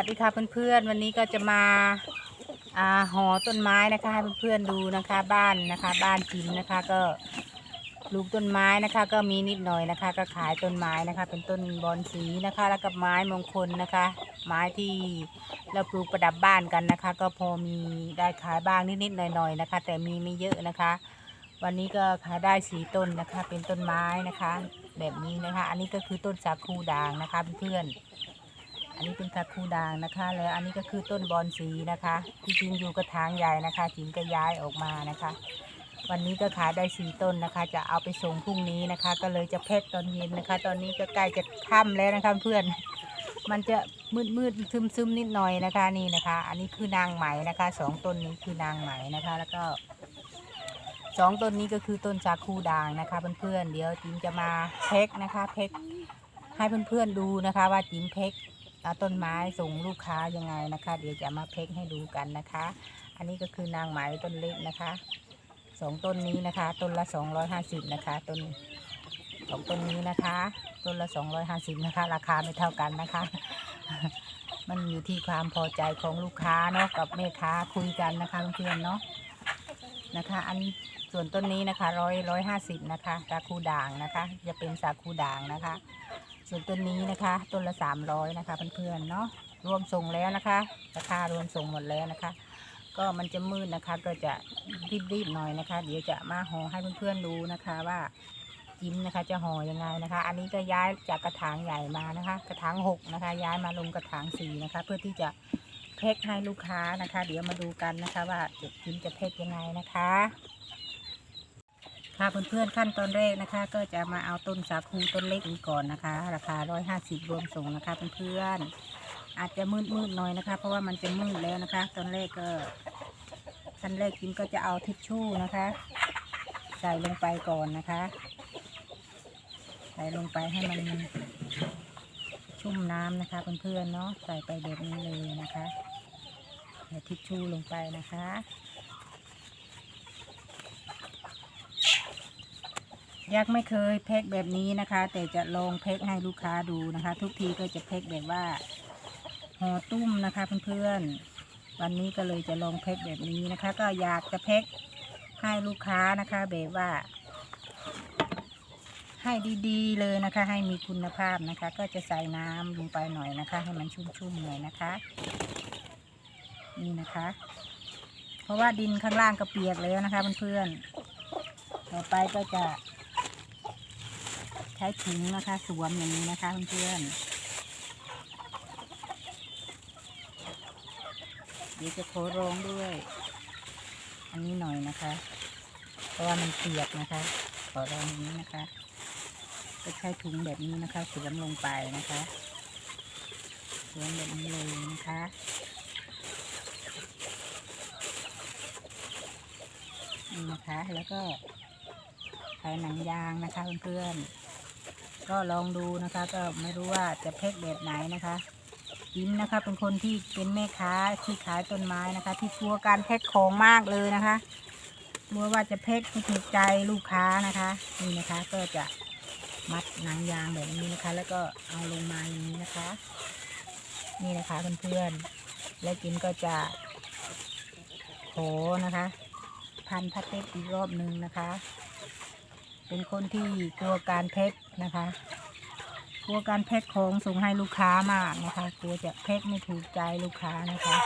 สวัสดีค่ะเพื่อนๆวันนี้ก็จะมาอาห่อต้นไม้นะคะให้เพื่อนๆดูนะคะ บ้านนะคะ บ้านจิมนะคะก็ปลูกต้นไม้นะคะ ก็มีนิดหน่อยนะคะ ก็ขายต้นไม้นะคะ เป็นต้นบอนสีนะคะ แล้วก็ไม้มงคลนะคะ ไม้ที่เราปลูกประดับบ้านกันนะคะ ก็พอมีได้ขายบ้างนิดๆหน่อยๆนะคะ แต่มีไม่เยอะนะคะ วันนี้ก็ขายได้สีต้นนะคะ เป็นต้นไม้นะคะ แบบนี้นะคะ อันนี้ก็คือต้นสาคูด่างนะคะเพื่อนๆ อันนี้เป็นสาคูด่างนะคะ แล้วอันนี้ก็คือต้นบอนสีนะคะที่จริงอยู่กระถางใหญ่นะคะจิงก็ย้ายออกมานะคะ วันนี้ก็ขายได้สีต้นนะคะ จะเอาไปส่งพรุ่งนี้นะคะ ก็เลยจะแพ็คตอนเย็นนะคะ ตอนนี้ก็ใกล้จะค่ำแล้วนะคะเพื่อน มันจะมืดมืดซึมซึมนิดหน่อยนะคะนี่นะคะ อันนี้คือนางไหมนะคะสองต้นนี้คือนางไหมนะคะ แล้วก็สองต้นนี้ก็คือต้นสาคูด่างนะคะเพื่อนๆเดี๋ยวจิมจะมาเพ็กนะคะเพ็กให้เพื่อนๆดูนะคะว่าจิมเพ็ก ต้นไม้ส่งลูกค้ายังไงนะคะ เดี๋ยวจะมาเพ็กให้ดูกันนะคะ อันนี้ก็คือนางไหมต้นเล็กนะคะสองต้นนี้นะคะ ต้นละสองร้อยห้าสิบนะคะต้นสองต้นนี้นะคะ ต้นละสองร้อยห้าสิบนะคะ ราคาไม่เท่ากันนะคะ มันอยู่ที่ความพอใจของลูกค้าเนาะกับแม่ค้าคุยกันนะคะเพื่อนเนาะนะคะ อันนี้ส่วนต้นนี้นะคะร้อยร้อยห้าสิบนะคะสาคูด่างนะคะ จะเป็นสาคูด่างนะคะ ส่วนต้นนี้นะคะต้นละสามร้อยนะคะเพื่อนๆเนาะรวมส่งแล้วนะคะราคารวมส่งหมดแล้วนะคะ ก็มันจะมืดนะคะ ก็จะรีบๆหน่อยนะคะ เดี๋ยวจะมาห่อให้เพื่อนๆดูนะคะว่าจิ้มนะคะจะห่อยังไงนะคะ อันนี้ก็ย้ายจากกระถางใหญ่มานะคะ กระถางหกนะคะ ย้ายมาลงกระถางสี่นะคะ เพื่อที่จะแพ็คให้ลูกค้านะคะ เดี๋ยวมาดูกันนะคะ ว่าจิ้มจะแพ็คยังไงนะคะ ค่ะเพื่อนๆขั้นตอนแรกนะคะ ก็จะมาเอาต้นสาคูต้นเล็กนี้ก่อนนะคะ ราคา 150 รวมส่งนะคะเพื่อนๆอาจจะมืดๆหน่อยนะคะ เพราะว่ามันจะมืดแล้วนะคะ ตอนแรกก็ขั้นแรกกินก็จะเอาทิชชู่นะคะ ใส่ลงไปก่อนนะคะ ใส่ลงไปให้มันชุ่มน้ำนะคะเพื่อนๆเนาะใส่ไปแบบนี้เลยนะคะใส่ทิชชู่ลงไปนะคะ ยักษ์ไม่เคยแพ็คแบบนี้นะคะ แต่จะลองแพ็คให้ลูกค้าดูนะคะ ทุกทีก็จะแพ็คแบบว่าห่อตุ้มนะคะเพื่อนๆวันนี้ก็เลยจะลองแพ็คแบบนี้นะคะ ก็อยากจะแพ็คให้ลูกค้านะคะแบบว่า ให้ดีๆเลยนะคะ ให้มีคุณภาพนะคะ ก็จะใส่น้ำลงไปหน่อยนะคะ ให้มันชุ่มๆหน่อยนะคะ นี่นะคะ เพราะว่าดินข้างล่างก็เปียกแล้วนะคะเพื่อนๆต่อไปก็จะ ช้ถุงนะคะ สวมอย่างนี้นะคะเพื่อนๆเดี๋ยวจะขอร้องด้วย อันนี้หน่อยนะคะ เพราะว่ามันเปียกนะคะขอรองอย่างนี้นะคะก็ใช้ถุงแบบนี้นะคะสวมลงไปนะคะสวมแบบนี้เลยนะคะนี่นะคะแล้วก็ใช้หนังยางนะคะเพื่อนๆ ก็ลองดูนะคะ ก็ไม่รู้ว่าจะแพ็คแบบไหนนะคะยิ้มนะคะ เป็นคนที่เป็นแม่ค้าที่ขายต้นไม้นะคะ ที่กลัวการแพ็คของมากเลยนะคะกลัวว่าจะแพ็คไม่ถูกใจลูกค้านะคะนี่นะคะก็จะมัดหนังยางแบบนี้นะคะ แล้วก็เอาลงมาอย่างนี้นะคะ นี่นะคะเพื่อนๆแล้วจิมก็จะโขนะคะ พันพัดเทปอีกรอบหนึ่งนะคะ เป็นคนที่กลัวการแพ็คนะคะ กลัวการแพ็คของส่งให้ลูกค้ามากนะคะ กลัวจะแพ็คไม่ถูกใจลูกค้านะคะ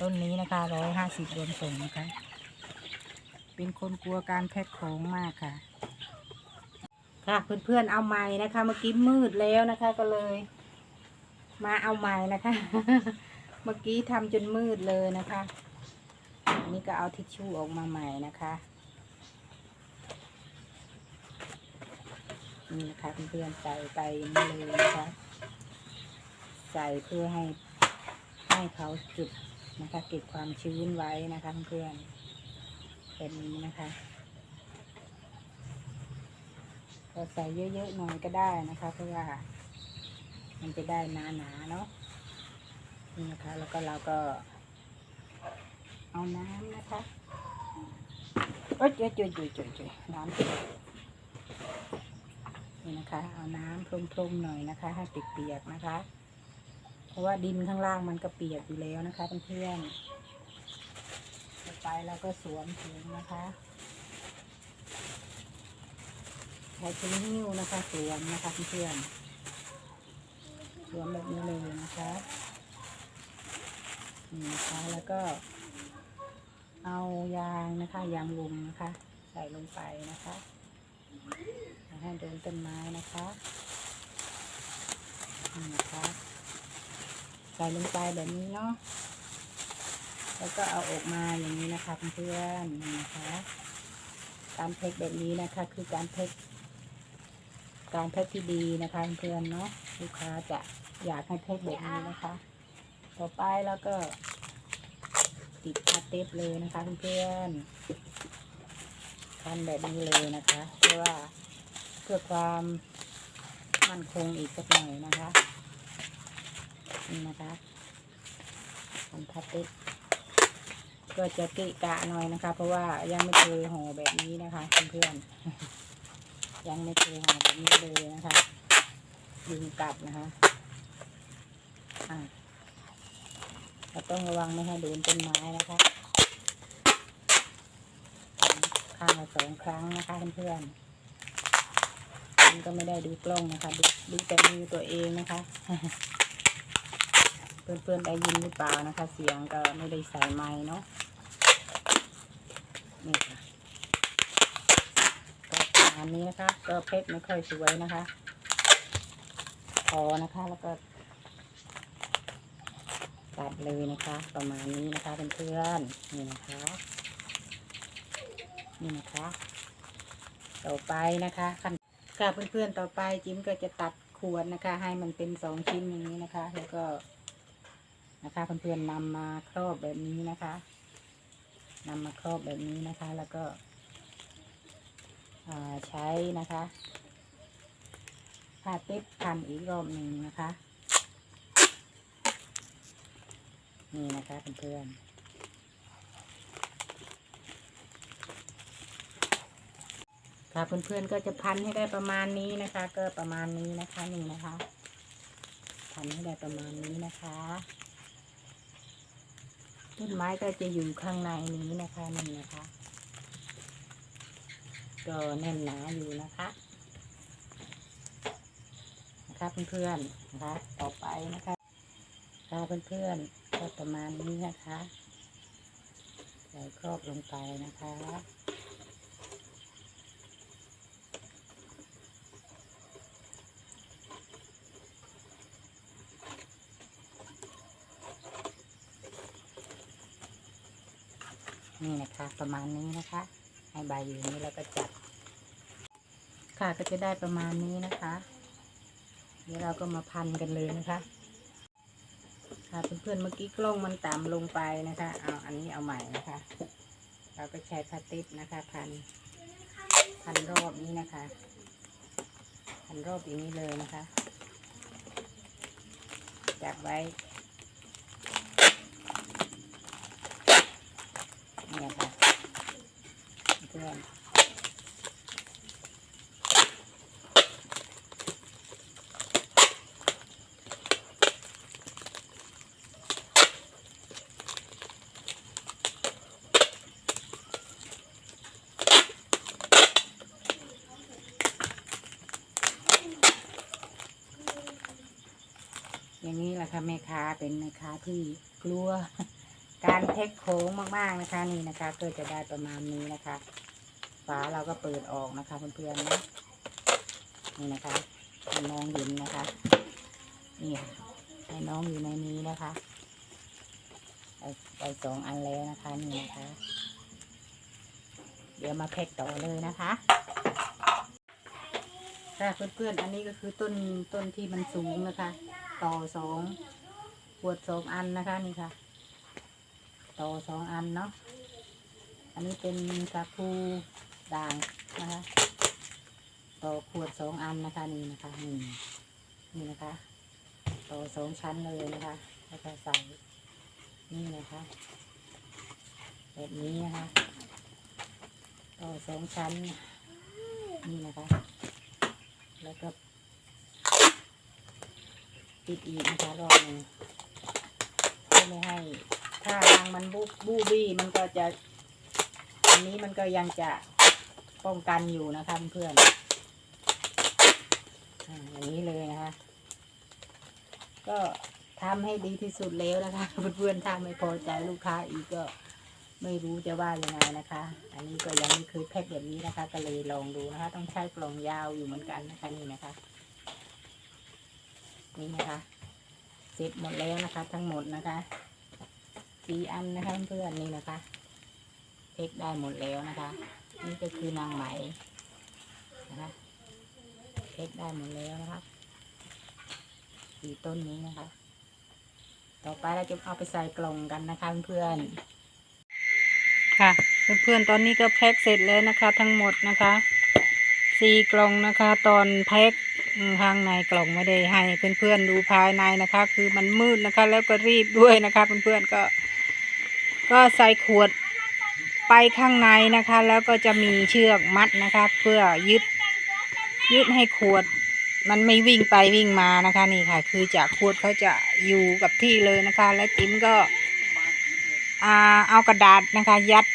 ต้นนี้นะคะร้อยห้าสิบรวมส่งนะคะ เป็นคนกลัวการแพ็คของมากค่ะ ค่ะเพื่อนๆเอาใหม่นะคะเมื่อกี้มืดแล้วนะคะก็เลย มาเอาใหม่นะคะ เมื่อกี้ทำจนมืดเลยนะคะ นี่ก็เอาทิชชู่ออกมาใหม่นะคะ นี่นะคะเพื่อนๆใส่ไปนี่เลยนะคะ ใส่เพื่อให้ให้เขาจุดนะคะเก็บความชื้นไว้นะคะเพื่อนๆแบบนี้นะคะก็ใส่เยอะๆหน่อยก็ได้นะคะ เพราะว่า มันจะได้หนาๆเนาะนี่นะคะ แล้วก็เราก็ เอาน้ำนะคะเอ้ยจุยจุยจุยจุยจุยน้ำ นี่นะคะ เอาน้ำพรมๆหน่อยนะคะให้เปียกๆนะคะ เพราะว่าดินข้างล่างมันก็เปียกอยู่แล้วนะคะเพื่อนๆต่อไปเราก็สวมถุงนะคะใช้ถุงหิ้วนะคะสวมนะคะเพื่อนๆสวมแบบนี้เลยนะคะนี่นะคะแล้วก็เอายางนะคะ ยางลุมนะคะ ใส่ลงไปนะคะ ให้โดนต้นไม้นะคะนี่นะคะใส่ลงไปแบบนี้เนาะแล้วก็เอาออกมาอย่างนี้นะคะเพื่อนๆนะคะ การเพกแบบนี้นะคะ คือการเพกการเพกที่ดีนะคะเพื่อนๆเนาะลูกค้าจะอยากให้เพกแบบนี้นะคะ ต่อไปแล้วก็ติดพาเทปเลยนะคะเพื่อนๆ ทำแบบนี้เลยนะคะเพื่อว่าเพื่อความมั่นคงอีกสักหน่อยนะคะนี่นะคะทำพาเทปก็จะกะกะหน่อยนะคะ เพราะว่ายังไม่เคยห่อแบบนี้นะคะเพื่อนๆยังไม่เคยห่อแบบนี้เลยนะคะยุงกัดนะคะอ่าเราต้องระวังไม่ให้โดนต้นไม้นะคะ ข้างละสองครั้งนะคะเพื่อนๆมันก็ไม่ได้ดูกล้องนะคะ ดูดูแต่มือตัวเองนะคะ เพื่อนๆได้ยินหรือเปล่านะคะ เสียงก็ไม่ได้ใส่ไม้เนาะนี่ค่ะก็ประมาณนี้นะคะ ก็เพชรไม่ค่อยสวยนะคะพอนะคะแล้วก็ตัดเลยนะคะ ประมาณนี้นะคะเพื่อนๆนี่นะคะ นี่นะคะ ต่อไปนะคะขั้นค่ะเพื่อนๆต่อไปจิ้มก็จะตัดขวดนะคะ ให้มันเป็นสองชิ้นอย่างนี้นะคะ แล้วก็นะคะเพื่อนๆนำมาครอบแบบนี้นะคะนำมาครอบแบบนี้นะคะ แล้วก็ใช้นะคะผ้าเต็บพันอีกรอบหนึ่งนะคะ นี่นะคะเพื่อนๆ ค่ะเพื่อนๆก็จะพันให้ได้ประมาณนี้นะคะ ก็ประมาณนี้นะคะนี่นะคะ พันให้ได้ประมาณนี้นะคะต้นไม้ก็จะอยู่ข้างในนี้นะคะนี่นะคะ ก็แน่นหนาอยู่นะคะนะคะเพื่อนๆนะคะ ต่อไปนะคะค่ะเพื่อนๆก็ประมาณนี้นะคะใส่ครอบลงไปนะคะ นี่นะคะ ประมาณนี้นะคะ ให้ใบอยู่นี้แล้วก็จัด ค่ะก็จะได้ประมาณนี้นะคะเดี๋ยวเราก็มาพันกันเลยนะคะค่ะเพื่อนๆเมื่อกี้กล้องมันต่ำลงไปนะคะเอาอันนี้เอาใหม่นะคะ เราก็ใช้พลาสติกนะคะพันพันรอบนี้นะคะ พันรอบอย่างนี้เลยนะคะจับไว้ เนี่ยค่ะเพื่อนอย่างนี้แหละค่ะแม่ค้าเป็นแม่ค้าที่กลัว การเทคโค้งมากๆนะคะนี่นะคะก็จะได้ประมาณนี้นะคะ ฝาเราก็เปิดออกนะคะเพื่อนๆนะนี่นะคะให้น้องเห็นนะคะนี่ค่ะให้น้องอยู่ในนี้นะคะไปสองอันแล้วนะคะนี่นะคะ เดี๋ยวมาแพ็กต่อเลยนะคะค่ะเพื่อนๆอันนี้ก็คือต้นต้นที่มันสูงนะคะ ต่อสองขวดสองอันนะคะนี่ค่ะ ต่อสองอันเนาะ อันนี้เป็นกาคูด่างนะคะต่อขวดสองอันนะคะนี่นะคะนี่นี่นะคะต่อสองชั้นเลยนะคะ แล้วก็ใส่นี่นะคะแบบนี้นะคะต่อสองชั้นนี่นะคะ แล้วก็ปิดอีกนะคะรอบนึงเพื่อไม่ให้ ถ้ารังมันบูบูบี้มันก็จะ อันนี้มันก็ยังจะป้องกันอยู่นะคะเพื่อนอ่าอย่างนี้เลยนะคะ ก็ทำให้ดีที่สุดแล้วนะคะ เพื่อนๆถ้าไม่พอใจลูกค้าอีกก็ไม่รู้จะว่ายังไงนะคะ อันนี้ก็ยังไม่เคยแพ็คแบบนี้นะคะ ก็เลยลองดูนะคะ ต้องใช้กล่องยาวอยู่เหมือนกันนะคะนี่นะคะ นี่นะคะ เสร็จหมดแล้วนะคะ ทั้งหมดนะคะ สี่อันนะคะเพื่อนนี่นะคะเพ็กได้หมดแล้วนะคะ นี่ก็คือนางไหมนะคะเพ็กได้หมดแล้วนะคะสี่ต้นนี้นะคะ ต่อไปเราจะเอาไปใส่กล่องกันนะคะเพื่อนค่ะเพื่อนๆตอนนี้ก็แพ็คเสร็จแล้วนะคะ ทั้งหมดนะคะสี่กล่องนะคะ ตอนแพ็คอืมข้างในกล่องไม่ได้ให้เพื่อนๆดูภายในนะคะ คือมันมืดนะคะ แล้วก็รีบด้วยนะคะ เพื่อนๆก็ ก็ใส่ขวดไปข้างในนะคะ แล้วก็จะมีเชือกมัดนะคะ เพื่อยึดยึดให้ขวด มันไม่วิ่งไปวิ่งมานะคะนี่ค่ะ คือจากขวดเขาจะอยู่กับที่เลยนะคะ และจิ้มก็อ่าเอากระดาษนะคะ ยัด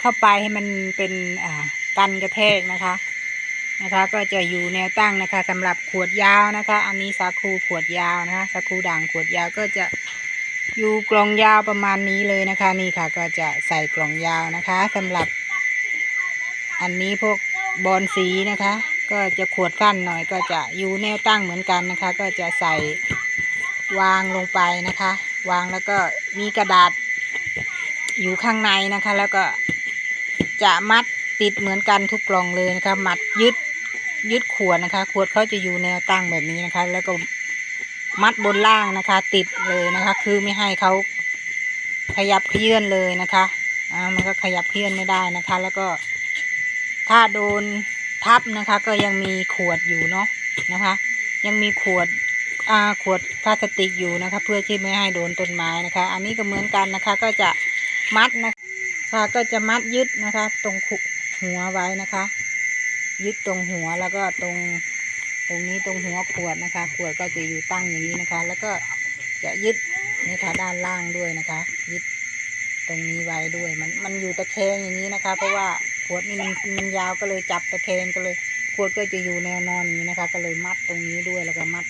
เข้าไปให้มันเป็นอ่ากันกระแทกนะคะนะคะ ก็จะอยู่แนวตั้งนะคะสำหรับขวดยาวนะคะ อันนี้สาคูขวดยาวนะคะสาคูด่างขวดยาวก็จะ อยู่กล่องยาวประมาณนี้เลยนะคะ นี่ค่ะ ก็จะใส่กล่องยาวนะคะสำหรับ อันนี้พวกบอลสีนะคะ ก็จะขวดสั้นหน่อย ก็จะอยู่แนวตั้งเหมือนกันนะคะ ก็จะใส่วางลงไปนะคะ วางแล้วก็มีกระดาษอยู่ข้างในนะคะ แล้วก็จะมัดติดเหมือนกันทุกกล่องเลยนะคะ มัดยึดยึดขวดนะคะ ขวดเขาจะอยู่แนวตั้งแบบนี้นะคะ แล้วก็ มัดบนล่างนะคะ ติดเลยนะคะ คือไม่ให้เขาขยับเคลื่อนเลยนะคะอ่ามันก็ขยับเคลื่อนไม่ได้นะคะ แล้วก็ถ้าโดนทับนะคะ ก็ยังมีขวดอยู่เนาะนะคะ ยังมีขวดอ่าขวดพลาสติกอยู่นะคะ เพื่อที่ไม่ให้โดนต้นไม้นะคะ อันนี้ก็เหมือนกันนะคะ ก็จะมัดนะคะก็จะมัดยึดนะคะ ตรงหัวไว้นะคะ ยึดตรงหัวแล้วก็ตรง ตรงนี้ตรงหัวขวดนะคะ ขวดก็จะอยู่ตั้งอย่างนี้นะคะ แล้วก็จะยึดนี่ค่ะด้านล่างด้วยนะคะ ยึดตรงนี้ไว้ด้วย มันมันอยู่ตะแคงอย่างนี้นะคะ เพราะว่าขวดนี่มันมันยาวก็เลยจับตะแคงก็เลยขวดก็จะอยู่แนวนอนอย่างนี้นะคะ ก็เลยมัดตรงนี้ด้วยแล้วก็มัด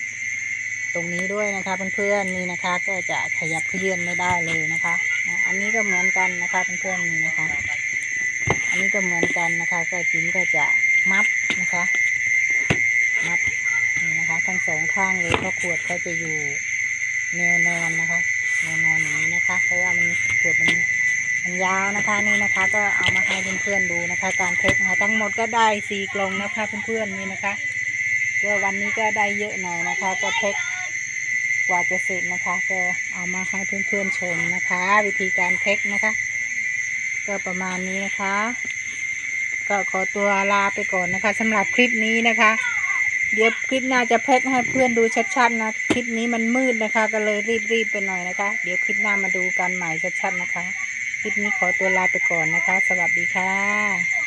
ตรงนี้ด้วยนะคะเพื่อนๆนี่นะคะ ก็จะขยับเคลื่อนไม่ได้เลยนะคะ อันนี้ก็เหมือนกันนะคะเพื่อนๆนี่นะคะ อันนี้ก็เหมือนกันนะคะ ก็จิ้มก็จะมัดนะคะ ทั้งสองข้างเลยเพราะขวดเขาจะอยู่แนวนอนนะคะแนวนอนอย่างนี้นะคะ เพราะว่ามันขวดมันมันยาวนะคะนี่นะคะ ก็เอามาให้เพื่อนๆดูนะคะ การเทคนะคะทั้งหมดก็ได้สี่กลงนะคะเพื่อนๆนี่นะคะก็วันนี้ก็ได้เยอะหน่อยนะคะ ก็เทคกว่าจะเสร็จนะคะ ก็เอามาให้เพื่อนๆชมนะคะ วิธีการเทคนะคะ ก็ประมาณนี้นะคะ ก็ขอตัวลาไปก่อนนะคะสำหรับคลิปนี้นะคะ เดี๋ยวคลิปหน้าจะแพ็คให้เพื่อนดูชัดๆนะ คลิปนี้มันมืดนะคะ ก็เลยรีบๆไปหน่อยนะคะ เดี๋ยวคลิปหน้ามาดูกันใหม่ชัดๆนะคะ คลิปนี้ขอตัวลาไปก่อนนะคะ สวัสดีค่ะ